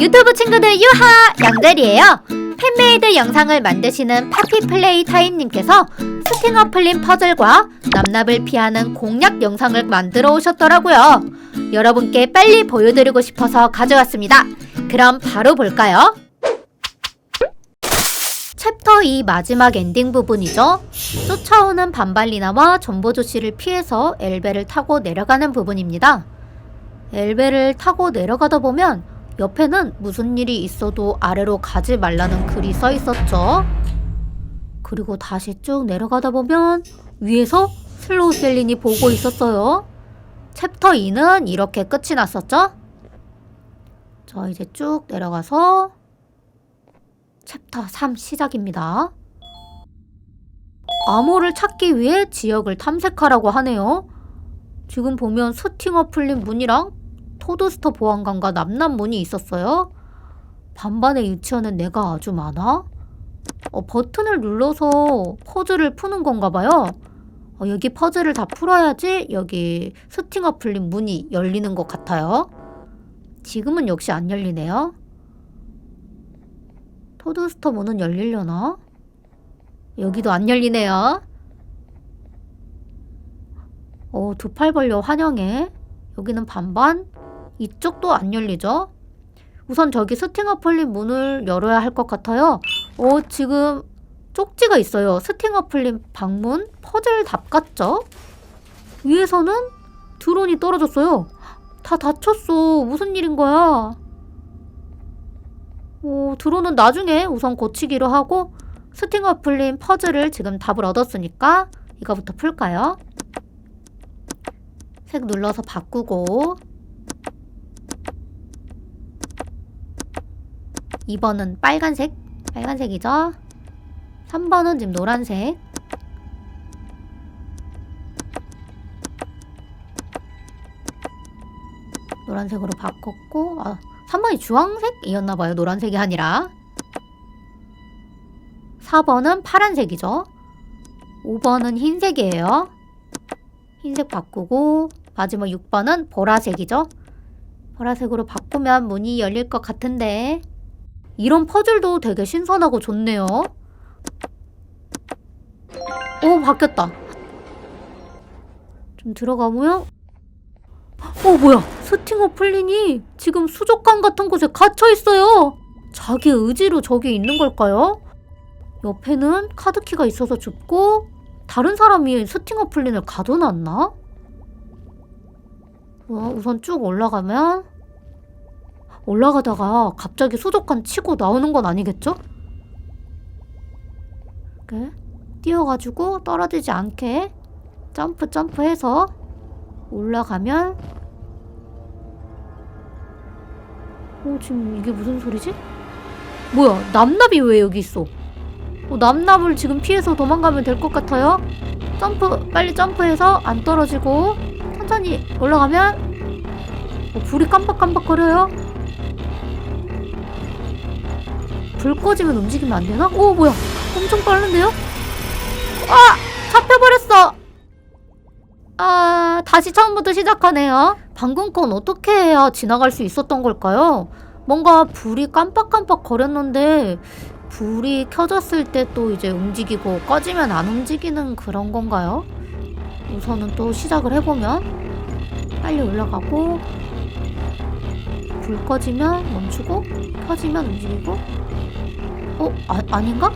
유튜브 친구들 유하 양들이에요. 팬메이드 영상을 만드시는 파티플레이 타임님께서 스팅어 풀린 퍼즐과 남납을 피하는 공략 영상을 만들어 오셨더라고요. 여러분께 빨리 보여드리고 싶어서 가져왔습니다. 그럼 바로 볼까요? 챕터 2 마지막 엔딩 부분이죠. 쫓아오는 반발리나와 전보조 씨를 피해서 엘베를 타고 내려가는 부분입니다. 엘베를 타고 내려가다 보면 옆에는 무슨 일이 있어도 아래로 가지 말라는 글이 써 있었죠. 그리고 다시 쭉 내려가다 보면 위에서 슬로우 셀린이 보고 있었어요. 챕터 2는 이렇게 끝이 났었죠. 자, 이제 쭉 내려가서 챕터 3 시작입니다. 암호를 찾기 위해 지역을 탐색하라고 하네요. 지금 보면 스팅어 풀린 문이랑 토드스터 보안관과 남남문이 있었어요. 반반의 유치원은 내가 아주 많아? 어, 버튼을 눌러서 퍼즐을 푸는 건가 봐요. 어, 여기 퍼즐을 다 풀어야지 여기 스팅어 풀린 문이 열리는 것 같아요. 지금은 역시 안 열리네요. 토드스터 문은 열리려나? 여기도 안 열리네요. 어, 두 팔 벌려 환영해. 여기는 반반. 이쪽도 안 열리죠? 우선 저기 스팅어 풀린 문을 열어야 할 것 같아요. 어, 지금 쪽지가 있어요. 스팅어 풀린 방문 퍼즐 답 같죠? 위에서는 드론이 떨어졌어요. 다 다쳤어. 무슨 일인 거야? 어, 드론은 나중에 우선 고치기로 하고 스팅어 풀린 퍼즐을 지금 답을 얻었으니까 이거부터 풀까요? 색 눌러서 바꾸고 2번은 빨간색. 빨간색이죠? 3번은 지금 노란색. 노란색으로 바꿨고 아 3번이 주황색이었나봐요. 노란색이 아니라. 4번은 파란색이죠? 5번은 흰색이에요. 흰색 바꾸고 마지막 6번은 보라색이죠? 보라색으로 바꾸면 문이 열릴 것 같은데 이런 퍼즐도 되게 신선하고 좋네요. 오, 바뀌었다. 좀 들어가보면, 어, 뭐야. 스팅어 풀린이 지금 수족관 같은 곳에 갇혀 있어요. 자기 의지로 저기 있는 걸까요? 옆에는 카드키가 있어서 줍고, 다른 사람이 스팅어 풀린을 가둬놨나? 어, 우선 쭉 올라가면, 올라가다가 갑자기 수족관 치고 나오는 건 아니겠죠? 이렇게 뛰어가지고 떨어지지 않게 점프 점프해서 올라가면 어 지금 이게 무슨 소리지? 뭐야 남납이 왜 여기 있어? 어, 남납을 지금 피해서 도망가면 될 것 같아요? 점프 빨리 점프해서 안 떨어지고 천천히 올라가면 어, 불이 깜빡깜빡거려요 불 꺼지면 움직이면 안 되나? 오 뭐야 엄청 빠른데요? 아 잡혀버렸어 아 다시 처음부터 시작하네요 방금 건 어떻게 해야 지나갈 수 있었던 걸까요? 뭔가 불이 깜빡깜빡 거렸는데 불이 켜졌을 때 또 이제 움직이고 꺼지면 안 움직이는 그런 건가요? 우선은 또 시작을 해보면 빨리 올라가고 불 꺼지면 멈추고 켜지면 움직이고 어? 아, 아닌가?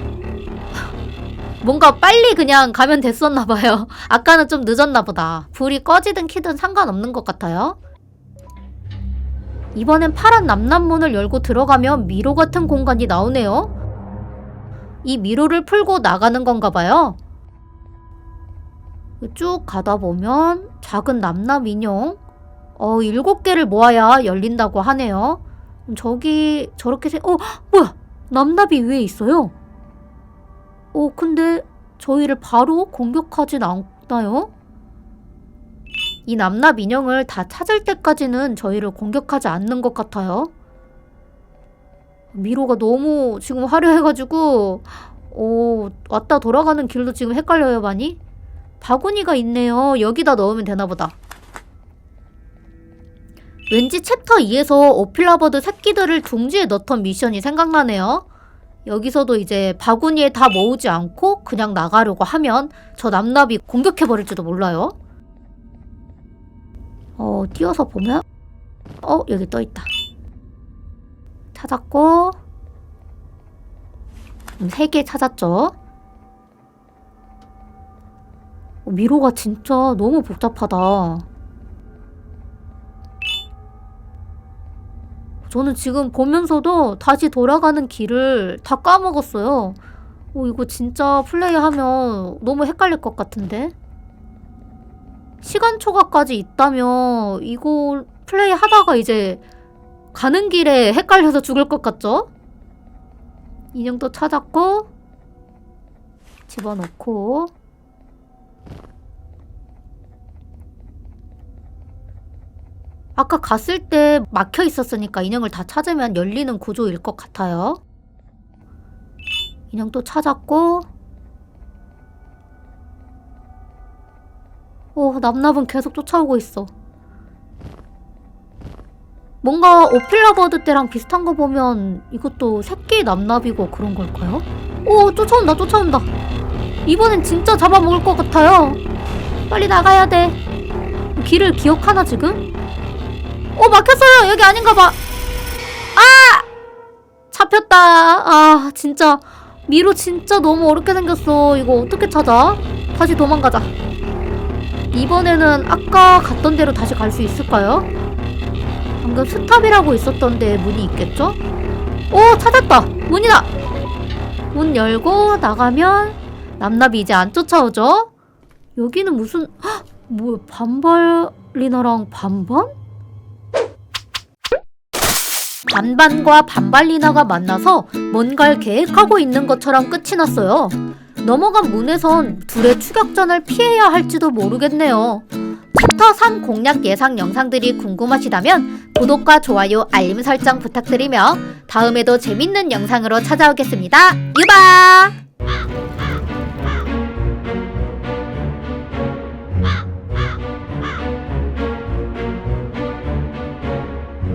뭔가 빨리 그냥 가면 됐었나 봐요. 아까는 좀 늦었나 보다. 불이 꺼지든 키든 상관없는 것 같아요. 이번엔 파란 남남문을 열고 들어가면 미로 같은 공간이 나오네요. 이 미로를 풀고 나가는 건가 봐요. 쭉 가다 보면 작은 남남 인형 어 일곱 개를 모아야 열린다고 하네요. 저기 저렇게 세... 어 뭐야 남납이 위에 있어요. 어, 근데 저희를 바로 공격하진 않나요? 이 남납 인형을 다 찾을 때까지는 저희를 공격하지 않는 것 같아요. 미로가 너무 지금 화려해가지고, 어, 왔다 돌아가는 길도 지금 헷갈려요, 많이? 바구니가 있네요. 여기다 넣으면 되나 보다. 왠지 챕터 2에서 오필라버드 새끼들을 둥지에 넣던 미션이 생각나네요. 여기서도 이제 바구니에 다 모으지 않고 그냥 나가려고 하면 저 남납이 공격해버릴지도 몰라요. 어, 뛰어서 보면 어, 여기 떠 있다. 찾았고 음, 세개 찾았죠. 어, 미로가 진짜 너무 복잡하다. 저는 지금 보면서도 다시 돌아가는 길을 다 까먹었어요. 어, 이거 진짜 플레이하면 너무 헷갈릴 것 같은데? 시간 초과까지 있다면 이거 플레이 하다가 이제 가는 길에 헷갈려서 죽을 것 같죠? 인형도 찾았고 집어넣고 아까 갔을 때 막혀 있었으니까 인형을 다 찾으면 열리는 구조일 것 같아요. 인형 또 찾았고 오 남납은 계속 쫓아오고 있어. 뭔가 오필라버드 때랑 비슷한 거 보면 이것도 새끼 남납이고 그런 걸까요? 오 쫓아온다 쫓아온다. 이번엔 진짜 잡아먹을 것 같아요. 빨리 나가야 돼. 길을 기억하나 지금? 어 막혔어요 여기 아닌가 봐. 아 잡혔다. 아 진짜 미로 진짜 너무 어렵게 생겼어. 이거 어떻게 찾아? 다시 도망가자. 이번에는 아까 갔던 대로 다시 갈 수 있을까요? 방금 스탑이라고 있었던데 문이 있겠죠? 오 찾았다 문이다 문 열고 나가면 남납이 이제 안 쫓아오죠? 여기는 무슨 헉! 뭐야 반발리나랑 반반? 반반과 반발리나가 만나서 뭔가를 계획하고 있는 것처럼 끝이 났어요. 넘어간 문에선 둘의 추격전을 피해야 할지도 모르겠네요. 챕터 3 공략 예상 영상들이 궁금하시다면 구독과 좋아요, 알림 설정 부탁드리며 다음에도 재밌는 영상으로 찾아오겠습니다. 유바!